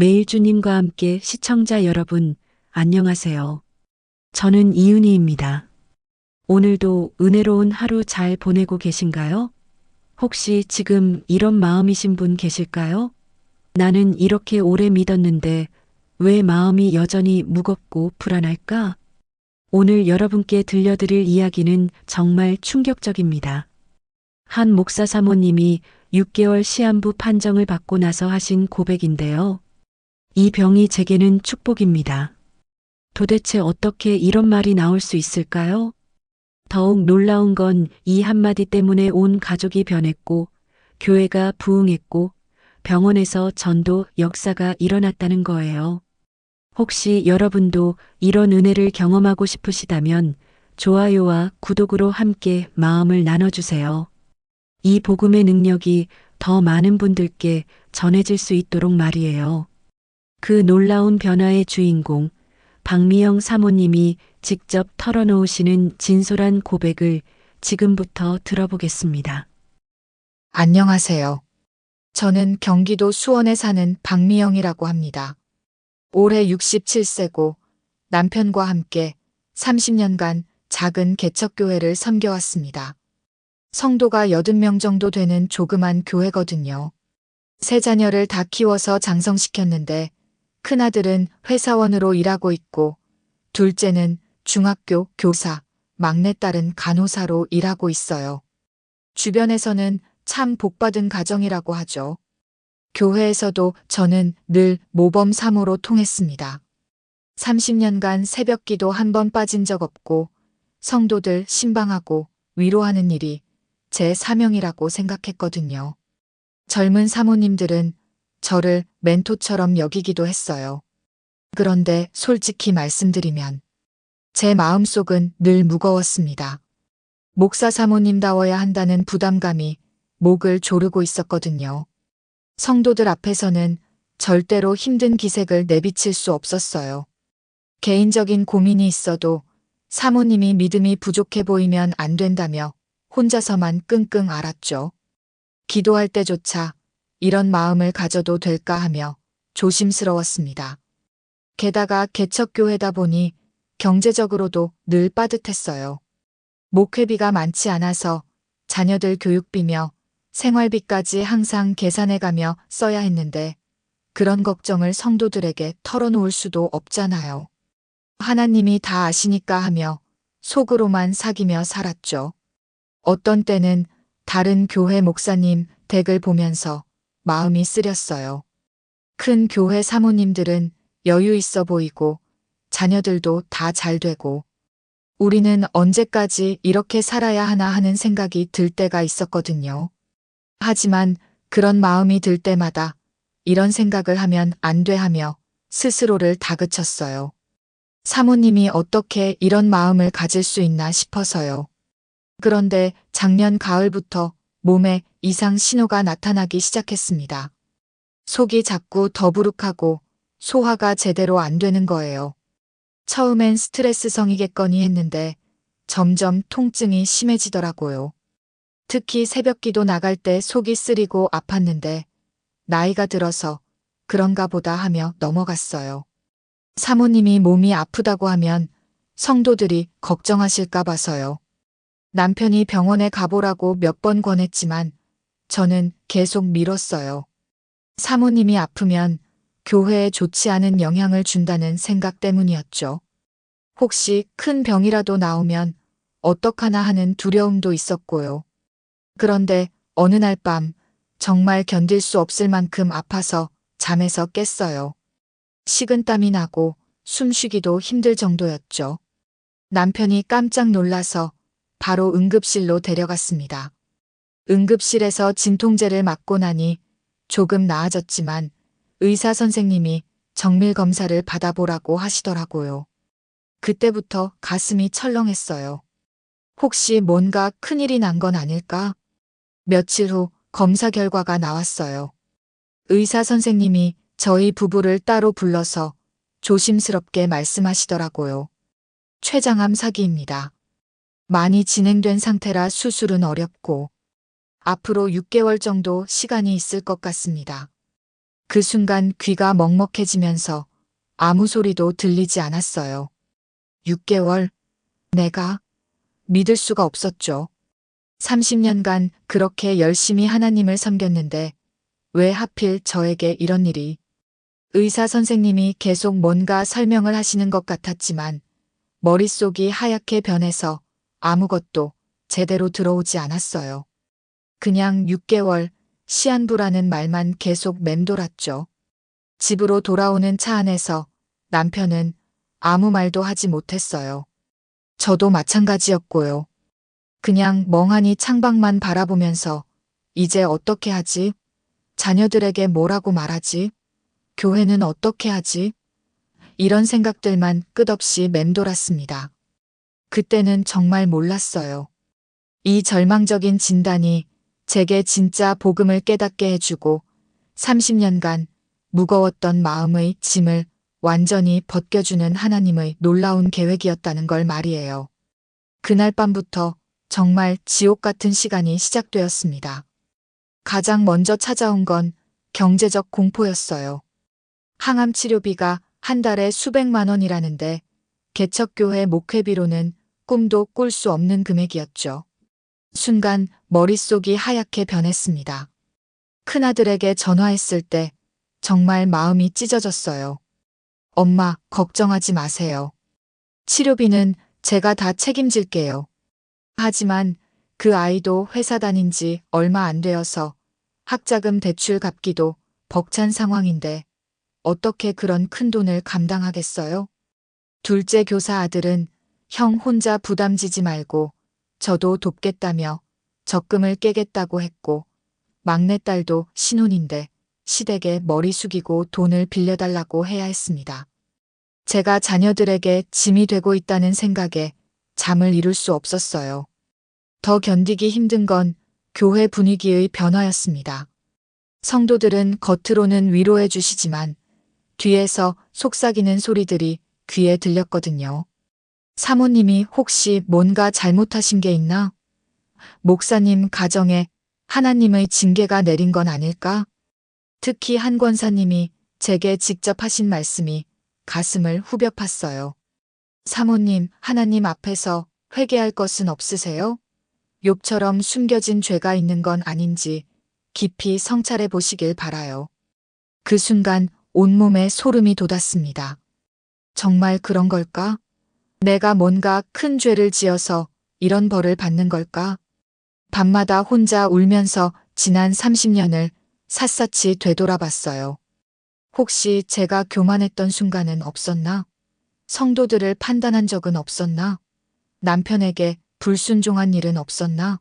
매일 주님과 함께 시청자 여러분, 안녕하세요. 저는 이은희입니다. 오늘도 은혜로운 하루 잘 보내고 계신가요? 혹시 지금 이런 마음이신 분 계실까요? 나는 이렇게 오래 믿었는데 왜 마음이 여전히 무겁고 불안할까? 오늘 여러분께 들려드릴 이야기는 정말 충격적입니다. 한 목사 사모님이 6개월 시한부 판정을 받고 나서 하신 고백인데요. 이 병이 제게는 축복입니다. 도대체 어떻게 이런 말이 나올 수 있을까요? 더욱 놀라운 건 이 한마디 때문에 온 가족이 변했고, 교회가 부흥했고, 병원에서 전도 역사가 일어났다는 거예요. 혹시 여러분도 이런 은혜를 경험하고 싶으시다면 좋아요와 구독으로 함께 마음을 나눠주세요. 이 복음의 능력이 더 많은 분들께 전해질 수 있도록 말이에요. 그 놀라운 변화의 주인공, 박미영 사모님이 직접 털어놓으시는 진솔한 고백을 지금부터 들어보겠습니다. 안녕하세요. 저는 경기도 수원에 사는 박미영이라고 합니다. 올해 67세고 남편과 함께 30년간 작은 개척교회를 섬겨왔습니다. 성도가 80명 정도 되는 조그만 교회거든요. 세 자녀를 다 키워서 장성시켰는데 큰아들은 회사원으로 일하고 있고 둘째는 중학교 교사, 막내딸은 간호사로 일하고 있어요. 주변에서는 참 복받은 가정이라고 하죠. 교회에서도 저는 늘 모범 사모로 통했습니다. 30년간 새벽 기도 한 번 빠진 적 없고 성도들 신방하고 위로하는 일이 제 사명이라고 생각했거든요. 젊은 사모님들은 저를 멘토처럼 여기기도 했어요. 그런데 솔직히 말씀드리면 제 마음속은 늘 무거웠습니다. 목사 사모님다워야 한다는 부담감이 목을 조르고 있었거든요. 성도들 앞에서는 절대로 힘든 기색을 내비칠 수 없었어요. 개인적인 고민이 있어도 사모님이 믿음이 부족해 보이면 안 된다며 혼자서만 끙끙 앓았죠. 기도할 때조차 이런 마음을 가져도 될까 하며 조심스러웠습니다. 게다가 개척교회다 보니 경제적으로도 늘 빠듯했어요. 목회비가 많지 않아서 자녀들 교육비며 생활비까지 항상 계산해가며 써야 했는데 그런 걱정을 성도들에게 털어놓을 수도 없잖아요. 하나님이 다 아시니까 하며 속으로만 사귀며 살았죠. 어떤 때는 다른 교회 목사님 댁을 보면서 마음이 쓰렸어요. 큰 교회 사모님들은 여유 있어 보이고 자녀들도 다 잘 되고 우리는 언제까지 이렇게 살아야 하나 하는 생각이 들 때가 있었거든요. 하지만 그런 마음이 들 때마다 이런 생각을 하면 안 돼 하며 스스로를 다그쳤어요. 사모님이 어떻게 이런 마음을 가질 수 있나 싶어서요. 그런데 작년 가을부터 몸에 이상 신호가 나타나기 시작했습니다. 속이 자꾸 더부룩하고 소화가 제대로 안 되는 거예요. 처음엔 스트레스성이겠거니 했는데 점점 통증이 심해지더라고요. 특히 새벽 기도 나갈 때 속이 쓰리고 아팠는데 나이가 들어서 그런가 보다 하며 넘어갔어요. 사모님이 몸이 아프다고 하면 성도들이 걱정하실까 봐서요. 남편이 병원에 가보라고 몇 번 권했지만 저는 계속 미뤘어요. 사모님이 아프면 교회에 좋지 않은 영향을 준다는 생각 때문이었죠. 혹시 큰 병이라도 나오면 어떡하나 하는 두려움도 있었고요. 그런데 어느 날 밤 정말 견딜 수 없을 만큼 아파서 잠에서 깼어요. 식은땀이 나고 숨쉬기도 힘들 정도였죠. 남편이 깜짝 놀라서 바로 응급실로 데려갔습니다. 응급실에서 진통제를 맞고 나니 조금 나아졌지만 의사 선생님이 정밀 검사를 받아보라고 하시더라고요. 그때부터 가슴이 철렁했어요. 혹시 뭔가 큰일이 난 건 아닐까? 며칠 후 검사 결과가 나왔어요. 의사 선생님이 저희 부부를 따로 불러서 조심스럽게 말씀하시더라고요. 췌장암 사기입니다. 많이 진행된 상태라 수술은 어렵고 앞으로 6개월 정도 시간이 있을 것 같습니다. 그 순간 귀가 먹먹해지면서 아무 소리도 들리지 않았어요. 6개월. 내가 믿을 수가 없었죠. 30년간 그렇게 열심히 하나님을 섬겼는데 왜 하필 저에게 이런 일이? 의사 선생님이 계속 뭔가 설명을 하시는 것 같았지만 머릿속이 하얗게 변해서 아무것도 제대로 들어오지 않았어요. 그냥 6개월 시한부라는 말만 계속 맴돌았죠. 집으로 돌아오는 차 안에서 남편은 아무 말도 하지 못했어요. 저도 마찬가지였고요. 그냥 멍하니 창밖만 바라보면서 이제 어떻게 하지? 자녀들에게 뭐라고 말하지? 교회는 어떻게 하지? 이런 생각들만 끝없이 맴돌았습니다. 그때는 정말 몰랐어요. 이 절망적인 진단이 제게 진짜 복음을 깨닫게 해주고 30년간 무거웠던 마음의 짐을 완전히 벗겨주는 하나님의 놀라운 계획이었다는 걸 말이에요. 그날 밤부터 정말 지옥 같은 시간이 시작되었습니다. 가장 먼저 찾아온 건 경제적 공포였어요. 항암 치료비가 한 달에 수백만 원이라는데 개척교회 목회비로는 꿈도 꿀 수 없는 금액이었죠. 순간 머릿속이 하얗게 변했습니다. 큰아들에게 전화했을 때 정말 마음이 찢어졌어요. 엄마, 걱정하지 마세요. 치료비는 제가 다 책임질게요. 하지만 그 아이도 회사 다닌 지 얼마 안 되어서 학자금 대출 갚기도 벅찬 상황인데 어떻게 그런 큰 돈을 감당하겠어요? 둘째 교사 아들은 형 혼자 부담 지지 말고 저도 돕겠다며 적금을 깨겠다고 했고 막내딸도 신혼인데 시댁에 머리 숙이고 돈을 빌려달라고 해야 했습니다. 제가 자녀들에게 짐이 되고 있다는 생각에 잠을 이룰 수 없었어요. 더 견디기 힘든 건 교회 분위기의 변화였습니다. 성도들은 겉으로는 위로해 주시지만 뒤에서 속삭이는 소리들이 귀에 들렸거든요. 사모님이 혹시 뭔가 잘못하신 게 있나? 목사님 가정에 하나님의 징계가 내린 건 아닐까? 특히 한 권사님이 제게 직접 하신 말씀이 가슴을 후벼 팠어요. 사모님, 하나님 앞에서 회개할 것은 없으세요? 욥처럼 숨겨진 죄가 있는 건 아닌지 깊이 성찰해 보시길 바라요. 그 순간 온몸에 소름이 돋았습니다. 정말 그런 걸까? 내가 뭔가 큰 죄를 지어서 이런 벌을 받는 걸까? 밤마다 혼자 울면서 지난 30년을 샅샅이 되돌아봤어요. 혹시 제가 교만했던 순간은 없었나? 성도들을 판단한 적은 없었나? 남편에게 불순종한 일은 없었나?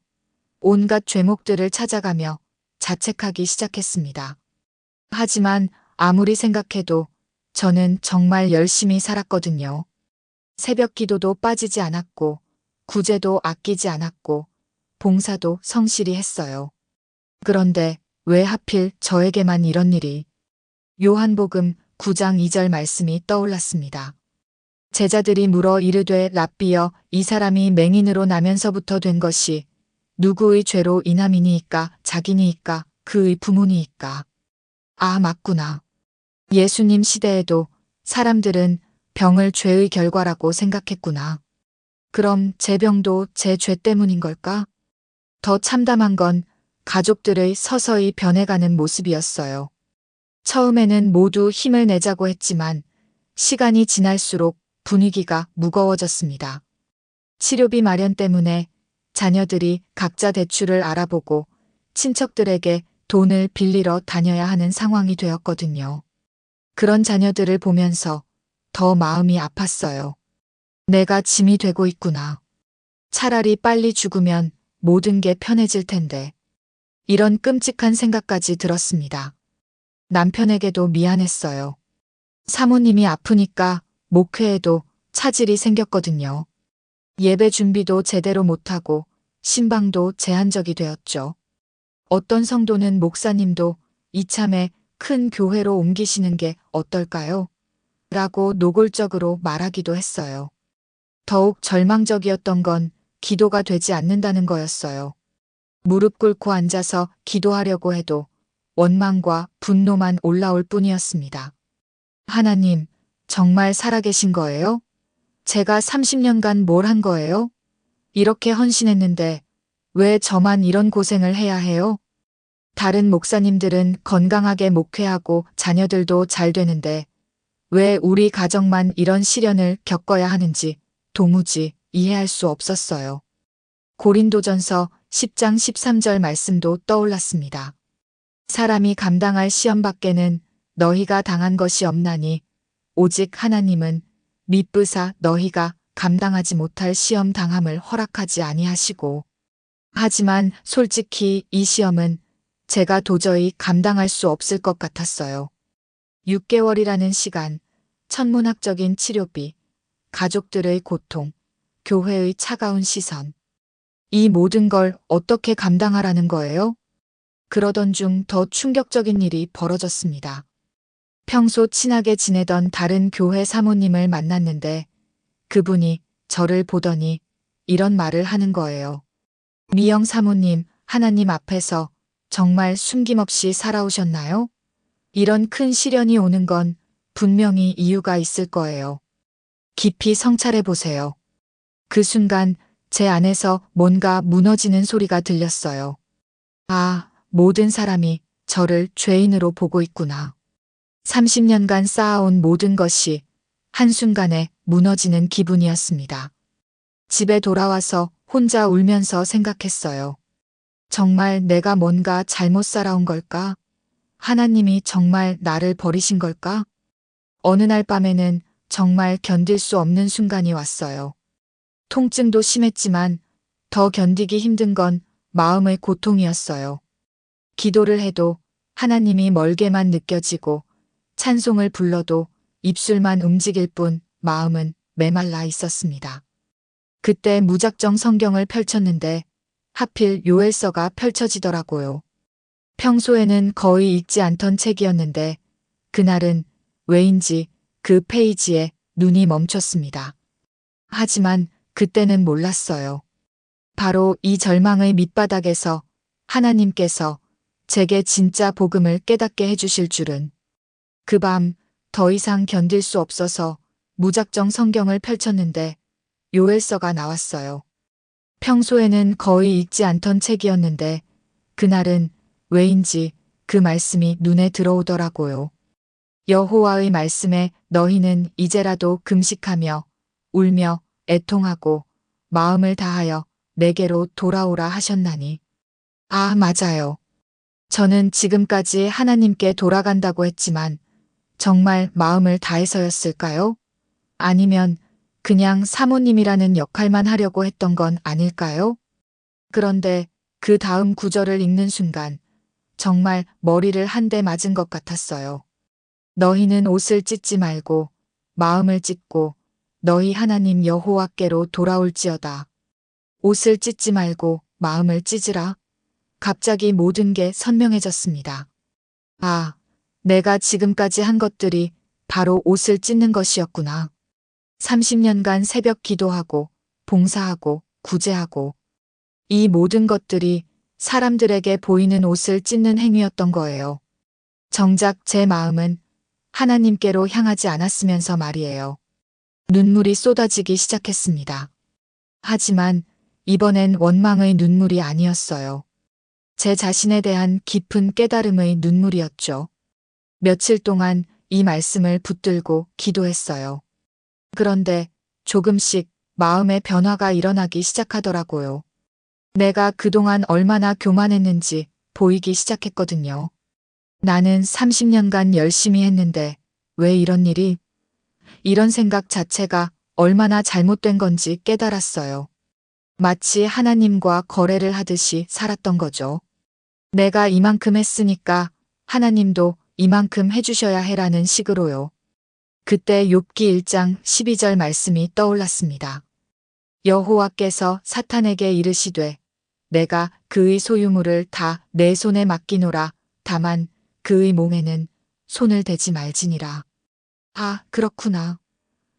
온갖 죄목들을 찾아가며 자책하기 시작했습니다. 하지만 아무리 생각해도 저는 정말 열심히 살았거든요. 새벽 기도도 빠지지 않았고, 구제도 아끼지 않았고, 봉사도 성실히 했어요. 그런데 왜 하필 저에게만 이런 일이? 요한복음 9장 2절 말씀이 떠올랐습니다. 제자들이 물어 이르되 랍비여 이 사람이 맹인으로 나면서부터 된 것이 누구의 죄로 인함이니이까 자기니이까 그의 부모니이까. 아 맞구나. 예수님 시대에도 사람들은 병을 죄의 결과라고 생각했구나. 그럼 제 병도 제 죄 때문인 걸까? 더 참담한 건 가족들의 서서히 변해가는 모습이었어요. 처음에는 모두 힘을 내자고 했지만 시간이 지날수록 분위기가 무거워졌습니다. 치료비 마련 때문에 자녀들이 각자 대출을 알아보고 친척들에게 돈을 빌리러 다녀야 하는 상황이 되었거든요. 그런 자녀들을 보면서 더 마음이 아팠어요. 내가 짐이 되고 있구나. 차라리 빨리 죽으면 모든 게 편해질 텐데. 이런 끔찍한 생각까지 들었습니다. 남편에게도 미안했어요. 사모님이 아프니까 목회에도 차질이 생겼거든요. 예배 준비도 제대로 못하고 신방도 제한적이 되었죠. 어떤 성도는 목사님도 이참에 큰 교회로 옮기시는 게 어떨까요? 라고 노골적으로 말하기도 했어요. 더욱 절망적이었던 건 기도가 되지 않는다는 거였어요. 무릎 꿇고 앉아서 기도하려고 해도 원망과 분노만 올라올 뿐이었습니다. 하나님, 정말 살아계신 거예요? 제가 30년간 뭘 한 거예요? 이렇게 헌신했는데 왜 저만 이런 고생을 해야 해요? 다른 목사님들은 건강하게 목회하고 자녀들도 잘 되는데 왜 우리 가정만 이런 시련을 겪어야 하는지 도무지 이해할 수 없었어요. 고린도전서 10장 13절 말씀도 떠올랐습니다. 사람이 감당할 시험 밖에는 너희가 당한 것이 없나니 오직 하나님은 미쁘사 너희가 감당하지 못할 시험 당함을 허락하지 아니하시고 하지만 솔직히 이 시험은 제가 도저히 감당할 수 없을 것 같았어요. 6개월이라는 시간, 천문학적인 치료비, 가족들의 고통, 교회의 차가운 시선. 이 모든 걸 어떻게 감당하라는 거예요? 그러던 중 더 충격적인 일이 벌어졌습니다. 평소 친하게 지내던 다른 교회 사모님을 만났는데 그분이 저를 보더니 이런 말을 하는 거예요. 미영 사모님, 하나님 앞에서 정말 숨김없이 살아오셨나요? 이런 큰 시련이 오는 건 분명히 이유가 있을 거예요. 깊이 성찰해 보세요. 그 순간 제 안에서 뭔가 무너지는 소리가 들렸어요. 아, 모든 사람이 저를 죄인으로 보고 있구나. 30년간 쌓아온 모든 것이 한순간에 무너지는 기분이었습니다. 집에 돌아와서 혼자 울면서 생각했어요. 정말 내가 뭔가 잘못 살아온 걸까? 하나님이 정말 나를 버리신 걸까? 어느 날 밤에는 정말 견딜 수 없는 순간이 왔어요. 통증도 심했지만 더 견디기 힘든 건 마음의 고통이었어요. 기도를 해도 하나님이 멀게만 느껴지고 찬송을 불러도 입술만 움직일 뿐 마음은 메말라 있었습니다. 그때 무작정 성경을 펼쳤는데 하필 요엘서가 펼쳐지더라고요. 평소에는 거의 읽지 않던 책이었는데 그날은 왜인지 그 페이지에 눈이 멈췄습니다. 하지만 그때는 몰랐어요. 바로 이 절망의 밑바닥에서 하나님께서 제게 진짜 복음을 깨닫게 해주실 줄은 그 밤 더 이상 견딜 수 없어서 무작정 성경을 펼쳤는데 요엘서가 나왔어요. 평소에는 거의 읽지 않던 책이었는데 그날은 왜인지 그 말씀이 눈에 들어오더라고요. 여호와의 말씀에 너희는 이제라도 금식하며 울며 애통하고 마음을 다하여 내게로 돌아오라 하셨나니. 아, 맞아요. 저는 지금까지 하나님께 돌아간다고 했지만 정말 마음을 다해서였을까요? 아니면 그냥 사모님이라는 역할만 하려고 했던 건 아닐까요? 그런데 그 다음 구절을 읽는 순간 정말 머리를 한 대 맞은 것 같았어요. 너희는 옷을 찢지 말고 마음을 찢고 너희 하나님 여호와께로 돌아올지어다. 옷을 찢지 말고 마음을 찢으라. 갑자기 모든 게 선명해졌습니다. 아, 내가 지금까지 한 것들이 바로 옷을 찢는 것이었구나. 30년간 새벽 기도하고 봉사하고 구제하고 이 모든 것들이 사람들에게 보이는 옷을 찢는 행위였던 거예요. 정작 제 마음은 하나님께로 향하지 않았으면서 말이에요. 눈물이 쏟아지기 시작했습니다. 하지만 이번엔 원망의 눈물이 아니었어요. 제 자신에 대한 깊은 깨달음의 눈물이었죠. 며칠 동안 이 말씀을 붙들고 기도했어요. 그런데 조금씩 마음의 변화가 일어나기 시작하더라고요. 내가 그동안 얼마나 교만했는지 보이기 시작했거든요. 나는 30년간 열심히 했는데 왜 이런 일이? 이런 생각 자체가 얼마나 잘못된 건지 깨달았어요. 마치 하나님과 거래를 하듯이 살았던 거죠. 내가 이만큼 했으니까 하나님도 이만큼 해주셔야 해라는 식으로요. 그때 욥기 1장 12절 말씀이 떠올랐습니다. 여호와께서 사탄에게 이르시되 내가 그의 소유물을 다 내 손에 맡기노라 다만 그의 몸에는 손을 대지 말지니라. 아, 그렇구나.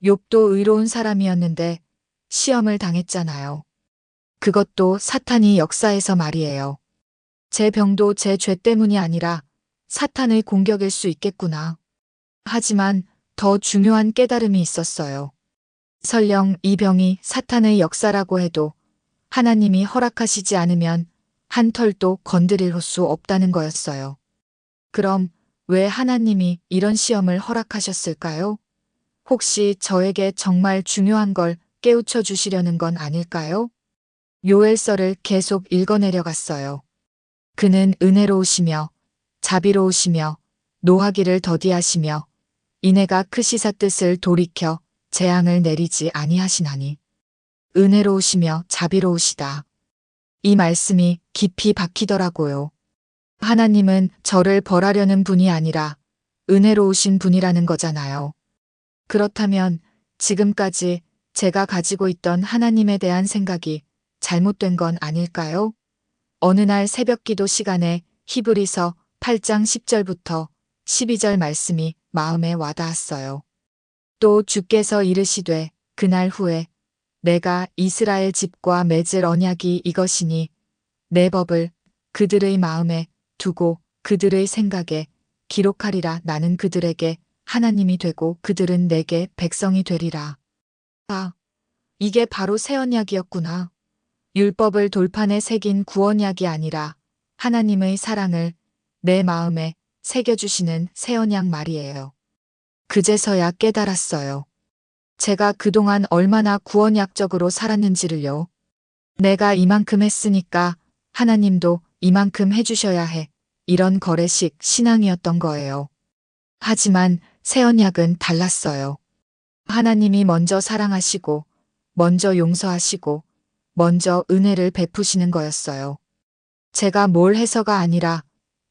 욥도 의로운 사람이었는데 시험을 당했잖아요. 그것도 사탄이 역사해서 말이에요. 제 병도 제 죄 때문이 아니라 사탄의 공격일 수 있겠구나. 하지만 더 중요한 깨달음이 있었어요. 설령 이 병이 사탄의 역사라고 해도 하나님이 허락하시지 않으면 한 털도 건드릴 수 없다는 거였어요. 그럼 왜 하나님이 이런 시험을 허락하셨을까요? 혹시 저에게 정말 중요한 걸 깨우쳐 주시려는 건 아닐까요? 요엘서를 계속 읽어내려 갔어요. 그는 은혜로우시며 자비로우시며 노하기를 더디하시며 이내가 크시사 뜻을 돌이켜 재앙을 내리지 아니하시나니 은혜로우시며 자비로우시다. 이 말씀이 깊이 박히더라고요. 하나님은 저를 벌하려는 분이 아니라 은혜로우신 분이라는 거잖아요. 그렇다면 지금까지 제가 가지고 있던 하나님에 대한 생각이 잘못된 건 아닐까요? 어느 날 새벽 기도 시간에 히브리서 8장 10절부터 12절 말씀이 마음에 와닿았어요. 또 주께서 이르시되 그날 후에 내가 이스라엘 집과 맺을 언약이 이것이니 내 법을 그들의 마음에 두고 그들의 생각에 기록하리라 나는 그들에게 하나님이 되고 그들은 내게 백성이 되리라. 아, 이게 바로 새 언약이었구나. 율법을 돌판에 새긴 구원약이 아니라 하나님의 사랑을 내 마음에 새겨주시는 새 언약 말이에요. 그제서야 깨달았어요. 제가 그동안 얼마나 구원약적으로 살았는지를요. 내가 이만큼 했으니까 하나님도 이만큼 해주셔야 해. 이런 거래식 신앙이었던 거예요. 하지만 새 언약은 달랐어요. 하나님이 먼저 사랑하시고, 먼저 용서하시고, 먼저 은혜를 베푸시는 거였어요. 제가 뭘 해서가 아니라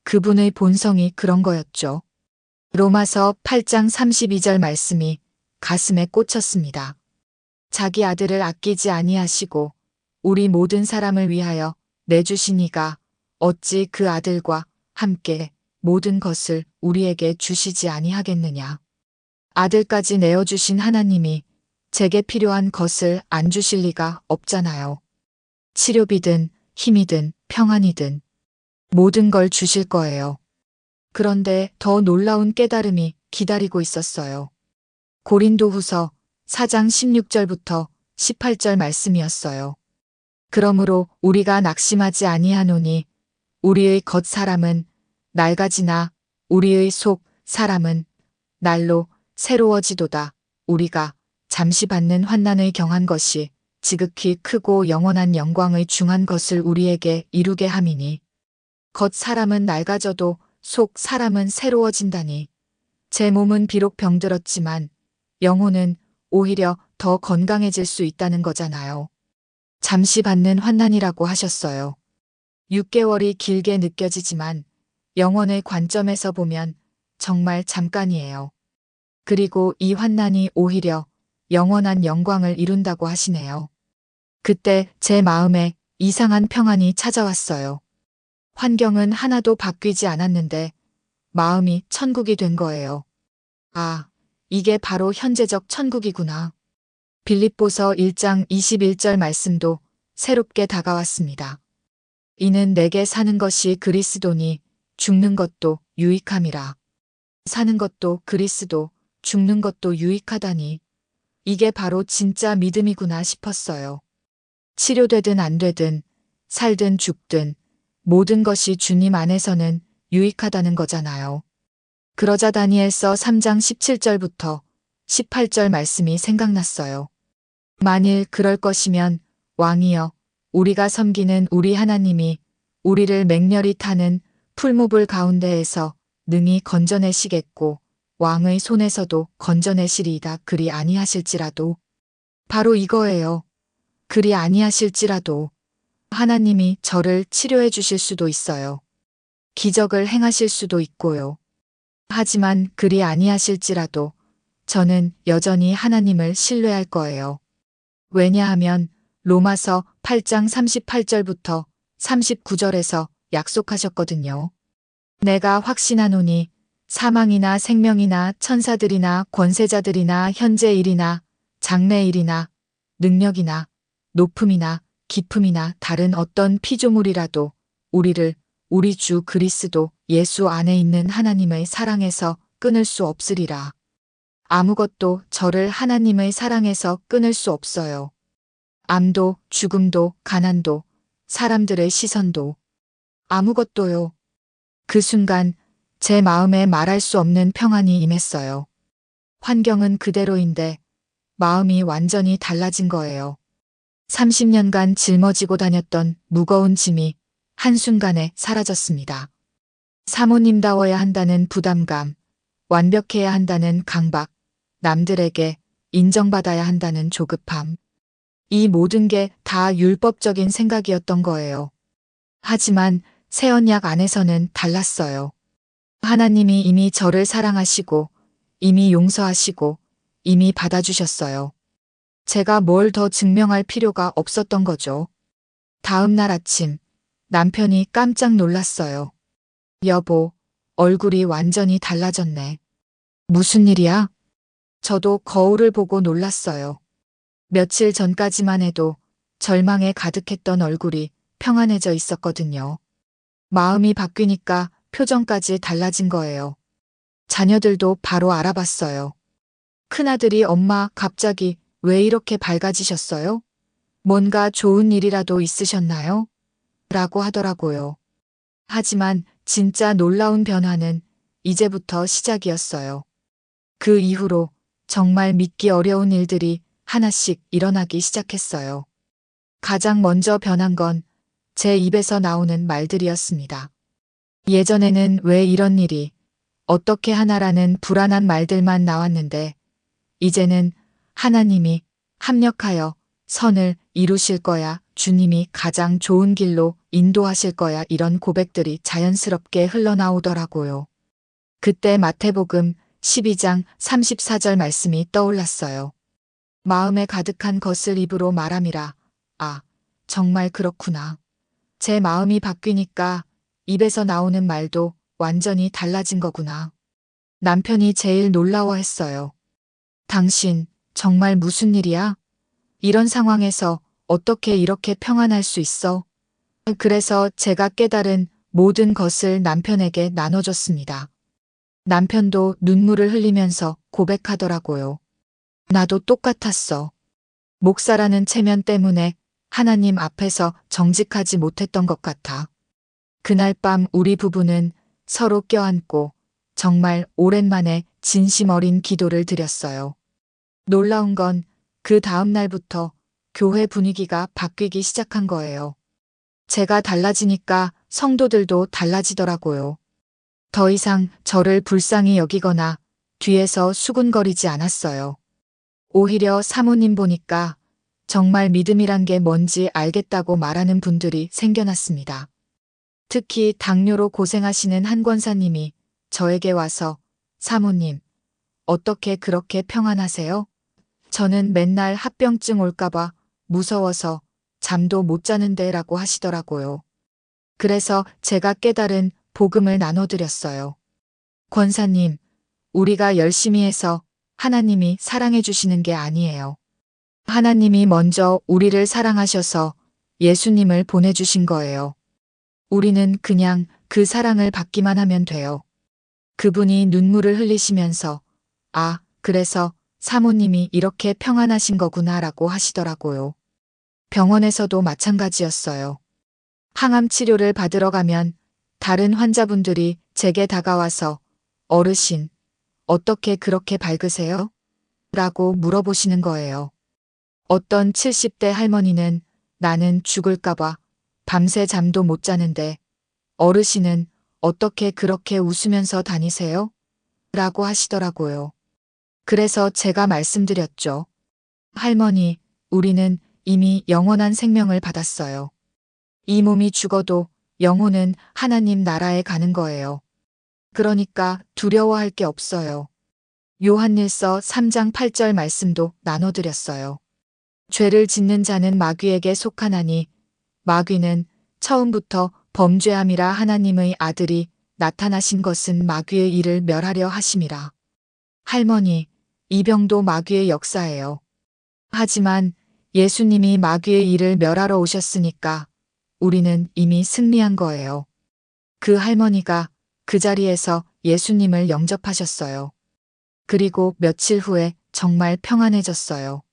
그분의 본성이 그런 거였죠. 로마서 8장 32절 말씀이 가슴에 꽂혔습니다. 자기 아들을 아끼지 아니하시고 우리 모든 사람을 위하여 내주시니가 어찌 그 아들과 함께 모든 것을 우리에게 주시지 아니하겠느냐. 아들까지 내어주신 하나님이 제게 필요한 것을 안 주실 리가 없잖아요. 치료비든 힘이든 평안이든 모든 걸 주실 거예요. 그런데 더 놀라운 깨달음이 기다리고 있었어요. 고린도 후서 4장 16절부터 18절 말씀이었어요. 그러므로 우리가 낙심하지 아니하노니 우리의 겉 사람은 낡아지나 우리의 속 사람은 날로 새로워지도다. 우리가 잠시 받는 환난의 경한 것이 지극히 크고 영원한 영광의 중한 것을 우리에게 이루게 함이니 겉 사람은 낡아져도 속 사람은 새로워진다니 제 몸은 비록 병들었지만 영혼은 오히려 더 건강해질 수 있다는 거잖아요. 잠시 받는 환난이라고 하셨어요. 6개월이 길게 느껴지지만 영혼의 관점에서 보면 정말 잠깐이에요. 그리고 이 환난이 오히려 영원한 영광을 이룬다고 하시네요. 그때 제 마음에 이상한 평안이 찾아왔어요. 환경은 하나도 바뀌지 않았는데 마음이 천국이 된 거예요. 아, 이게 바로 현재적 천국이구나. 빌립보서 1장 21절 말씀도 새롭게 다가왔습니다. 이는 내게 사는 것이 그리스도니 죽는 것도 유익함이라. 사는 것도 그리스도, 죽는 것도 유익하다니. 이게 바로 진짜 믿음이구나 싶었어요. 치료되든 안 되든, 살든 죽든, 모든 것이 주님 안에서는 유익하다는 거잖아요. 그러자 다니엘서 3장 17절부터 18절 말씀이 생각났어요. 만일 그럴 것이면 왕이여 우리가 섬기는 우리 하나님이 우리를 맹렬히 타는 풀무불 가운데에서 능히 건져내시겠고 왕의 손에서도 건져내시리이다 그리 아니하실지라도 바로 이거예요. 그리 아니하실지라도 하나님이 저를 치료해 주실 수도 있어요. 기적을 행하실 수도 있고요. 하지만 그리 아니하실지라도 저는 여전히 하나님을 신뢰할 거예요. 왜냐하면 로마서 8장 38절부터 39절에서 약속하셨거든요. 내가 확신하노니 사망이나 생명이나 천사들이나 권세자들이나 현재 일이나 장래 일이나 능력이나 높음이나 깊음이나 다른 어떤 피조물이라도 우리를 우리 주 그리스도 예수 안에 있는 하나님의 사랑에서 끊을 수 없으리라. 아무것도 저를 하나님의 사랑에서 끊을 수 없어요. 암도, 죽음도, 가난도, 사람들의 시선도, 아무것도요. 그 순간 제 마음에 말할 수 없는 평안이 임했어요. 환경은 그대로인데 마음이 완전히 달라진 거예요. 30년간 짊어지고 다녔던 무거운 짐이 한순간에 사라졌습니다. 사모님다워야 한다는 부담감, 완벽해야 한다는 강박, 남들에게 인정받아야 한다는 조급함. 이 모든 게 다 율법적인 생각이었던 거예요. 하지만 새 언약 안에서는 달랐어요. 하나님이 이미 저를 사랑하시고, 이미 용서하시고, 이미 받아주셨어요. 제가 뭘 더 증명할 필요가 없었던 거죠. 다음 날 아침, 남편이 깜짝 놀랐어요. 여보, 얼굴이 완전히 달라졌네. 무슨 일이야? 저도 거울을 보고 놀랐어요. 며칠 전까지만 해도 절망에 가득했던 얼굴이 평안해져 있었거든요. 마음이 바뀌니까 표정까지 달라진 거예요. 자녀들도 바로 알아봤어요. 큰아들이 엄마 갑자기 왜 이렇게 밝아지셨어요? 뭔가 좋은 일이라도 있으셨나요? 라고 하더라고요. 하지만 진짜 놀라운 변화는 이제부터 시작이었어요. 그 이후로 정말 믿기 어려운 일들이 하나씩 일어나기 시작했어요. 가장 먼저 변한 건 제 입에서 나오는 말들이었습니다. 예전에는 왜 이런 일이 어떻게 하나라는 불안한 말들만 나왔는데 이제는 하나님이 합력하여 선을 이루실 거야 주님이 가장 좋은 길로 인도하실 거야 이런 고백들이 자연스럽게 흘러나오더라고요. 그때 마태복음 12장 34절 말씀이 떠올랐어요. 마음에 가득한 것을 입으로 말함이라. 아, 정말 그렇구나. 제 마음이 바뀌니까 입에서 나오는 말도 완전히 달라진 거구나. 남편이 제일 놀라워했어요. 당신, 정말 무슨 일이야? 이런 상황에서 어떻게 이렇게 평안할 수 있어? 그래서 제가 깨달은 모든 것을 남편에게 나눠줬습니다. 남편도 눈물을 흘리면서 고백하더라고요. 나도 똑같았어. 목사라는 체면 때문에 하나님 앞에서 정직하지 못했던 것 같아. 그날 밤 우리 부부는 서로 껴안고 정말 오랜만에 진심 어린 기도를 드렸어요. 놀라운 건 그 다음 날부터 교회 분위기가 바뀌기 시작한 거예요. 제가 달라지니까 성도들도 달라지더라고요. 더 이상 저를 불쌍히 여기거나 뒤에서 수군거리지 않았어요. 오히려 사모님 보니까 정말 믿음이란 게 뭔지 알겠다고 말하는 분들이 생겨났습니다. 특히 당뇨로 고생하시는 한 권사님이 저에게 와서 사모님, 어떻게 그렇게 평안하세요? 저는 맨날 합병증 올까봐 무서워서 잠도 못 자는데 라고 하시더라고요. 그래서 제가 깨달은 복음을 나눠드렸어요. 권사님, 우리가 열심히 해서 하나님이 사랑해 주시는 게 아니에요. 하나님이 먼저 우리를 사랑하셔서 예수님을 보내주신 거예요. 우리는 그냥 그 사랑을 받기만 하면 돼요. 그분이 눈물을 흘리시면서, 아, 그래서 사모님이 이렇게 평안하신 거구나 라고 하시더라고요. 병원에서도 마찬가지였어요. 항암 치료를 받으러 가면 다른 환자분들이 제게 다가와서 어르신, 어떻게 그렇게 밝으세요? 라고 물어보시는 거예요. 어떤 70대 할머니는 나는 죽을까봐 밤새 잠도 못 자는데 어르신은 어떻게 그렇게 웃으면서 다니세요? 라고 하시더라고요. 그래서 제가 말씀드렸죠. 할머니, 우리는 이미 영원한 생명을 받았어요. 이 몸이 죽어도 영혼은 하나님 나라에 가는 거예요. 그러니까 두려워할 게 없어요. 요한일서 3장 8절 말씀도 나눠드렸어요. 죄를 짓는 자는 마귀에게 속하나니 마귀는 처음부터 범죄함이라 하나님의 아들이 나타나신 것은 마귀의 일을 멸하려 하심이라. 할머니, 이 병도 마귀의 역사예요. 하지만 예수님이 마귀의 일을 멸하러 오셨으니까 우리는 이미 승리한 거예요. 그 할머니가 그 자리에서 예수님을 영접하셨어요. 그리고 며칠 후에 정말 평안해졌어요.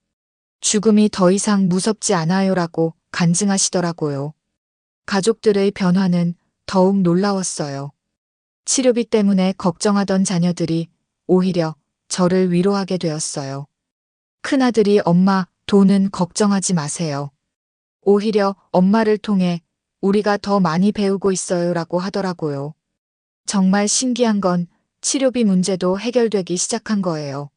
죽음이 더 이상 무섭지 않아요라고 간증하시더라고요. 가족들의 변화는 더욱 놀라웠어요. 치료비 때문에 걱정하던 자녀들이 오히려 저를 위로하게 되었어요. 큰아들이 엄마, 돈은 걱정하지 마세요. 오히려 엄마를 통해 우리가 더 많이 배우고 있어요 라고 하더라고요. 정말 신기한 건 치료비 문제도 해결되기 시작한 거예요.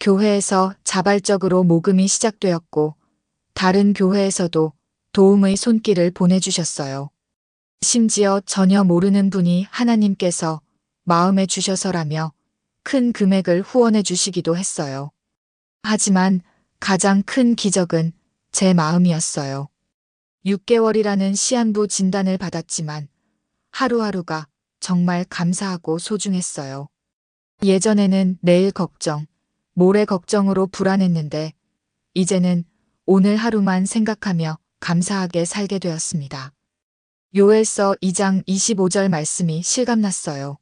교회에서 자발적으로 모금이 시작되었고, 다른 교회에서도 도움의 손길을 보내주셨어요. 심지어 전혀 모르는 분이 하나님께서 마음에 주셔서라며 큰 금액을 후원해 주시기도 했어요. 하지만 가장 큰 기적은 제 마음이었어요. 6개월이라는 시한부 진단을 받았지만 하루하루가 정말 감사하고 소중했어요. 예전에는 내일 걱정, 모레 걱정으로 불안했는데 이제는 오늘 하루만 생각하며 감사하게 살게 되었습니다. 요엘서 2장 25절 말씀이 실감났어요.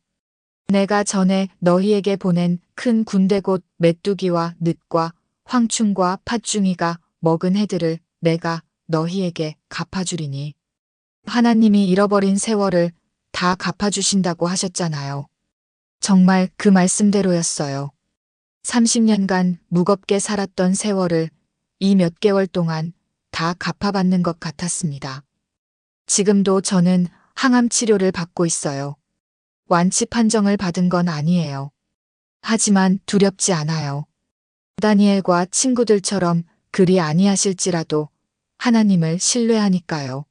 내가 전에 너희에게 보낸 큰 군대 곧 메뚜기와 늑과 황충과 팥중이가 먹은 해들을 내가 너희에게 갚아주리니. 하나님이 잃어버린 세월을 다 갚아주신다고 하셨잖아요. 정말 그 말씀대로였어요. 30년간 무겁게 살았던 세월을 이 몇 개월 동안 다 갚아받는 것 같았습니다. 지금도 저는 항암 치료를 받고 있어요. 완치 판정을 받은 건 아니에요. 하지만 두렵지 않아요. 다니엘과 친구들처럼 그리 아니하실지라도 하나님을 신뢰하니까요.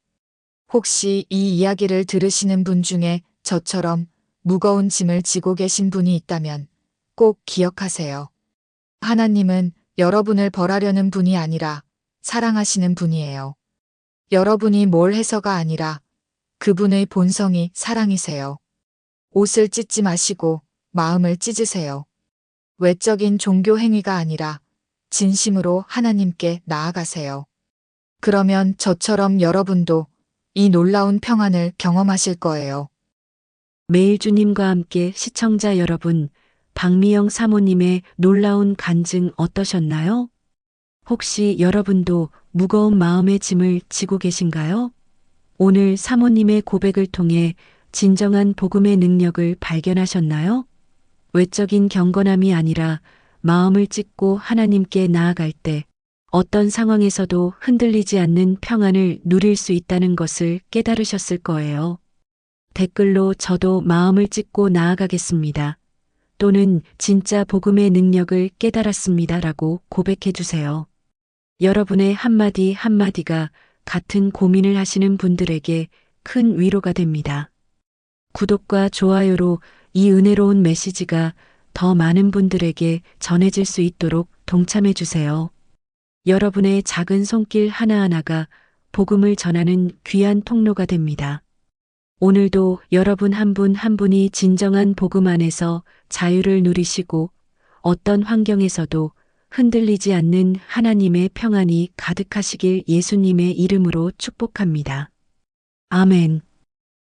혹시 이 이야기를 들으시는 분 중에 저처럼 무거운 짐을 지고 계신 분이 있다면 꼭 기억하세요. 하나님은 여러분을 벌하려는 분이 아니라 사랑하시는 분이에요. 여러분이 뭘 해서가 아니라 그분의 본성이 사랑이세요. 옷을 찢지 마시고 마음을 찢으세요. 외적인 종교 행위가 아니라 진심으로 하나님께 나아가세요. 그러면 저처럼 여러분도 이 놀라운 평안을 경험하실 거예요. 매일 주님과 함께 시청자 여러분, 박미영 사모님의 놀라운 간증 어떠셨나요? 혹시 여러분도 무거운 마음의 짐을 지고 계신가요? 오늘 사모님의 고백을 통해 진정한 복음의 능력을 발견하셨나요? 외적인 경건함이 아니라 마음을 찢고 하나님께 나아갈 때 어떤 상황에서도 흔들리지 않는 평안을 누릴 수 있다는 것을 깨달으셨을 거예요. 댓글로 저도 마음을 찢고 나아가겠습니다. 또는 진짜 복음의 능력을 깨달았습니다. 라고 고백해 주세요. 여러분의 한마디 한마디가 같은 고민을 하시는 분들에게 큰 위로가 됩니다. 구독과 좋아요로 이 은혜로운 메시지가 더 많은 분들에게 전해질 수 있도록 동참해 주세요. 여러분의 작은 손길 하나하나가 복음을 전하는 귀한 통로가 됩니다. 오늘도 여러분 한 분한 분이 진정한 복음 안에서 자유를 누리시고 어떤 환경에서도 흔들리지 않는 하나님의 평안이 가득하시길 예수님의 이름으로 축복합니다. 아멘.